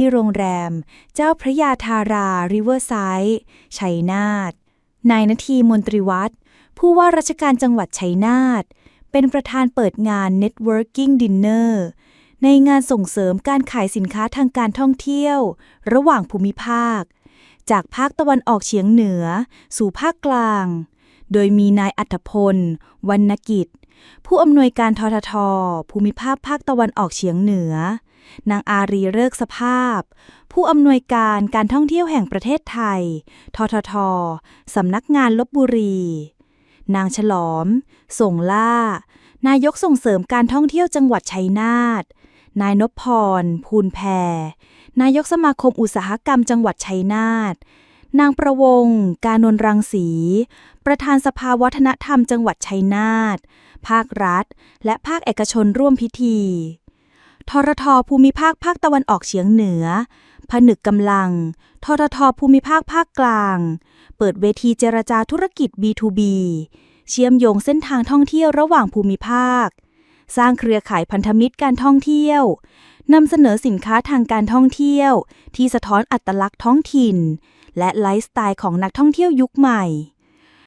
ที่โรงแรม เจ้าพระยาธาราริเวอร์ไซด์ชัยนาท นายนาทีมนตรีวัฒน์ผู้ว่าราชการจังหวัดชัยนาท เป็นประธานเปิดงาน Networking Dinner ในงานส่งเสริมการขายสินค้าทางการท่องเที่ยว ระหว่างภูมิภาค จากภาคตะวันออกเฉียงเหนือ สู่ภาคกลาง โดยมีนายอัธพลวรรณกิจ ผู้อำนวยการททท ภูมิภาคภาคตะวันออกเฉียงเหนือ นางอารีเลิกสภาพ ผู้อำนวยการการท่องเที่ยวแห่งประเทศไทย ททท สำนักงานลบบุรี นางฉลอม ส่งล่า นายกส่งเสริมการท่องเที่ยวจังหวัดชัยนาท นายนพพร ภูลแพร นายกสมาคมอุตสาหกรรมจังหวัดชัยนาทนางประวง กานนรังสี ประธานสภาวัฒนธรรมจังหวัดชัยนาท ภาครัฐ และภาคเอกชนร่วมพิธี ทรทภูมิภาคภาคตะวันออกเฉียงเหนือ ผนึกกำลัง ทรทภูมิภาคภาคกลาง เปิดเวทีเจรจาธุรกิจ B2B เชื่อมโยงเส้นทางท่องเที่ยวระหว่างภูมิภาค สร้างเครือข่ายพันธมิตรการท่องเที่ยวนำเสนอสินค้าทางการท่องเที่ยว ที่สะท้อนอัตลักษณ์ท้องถิ่น และไลฟ์สไตล์ของนักท่องเที่ยวยุคใหม่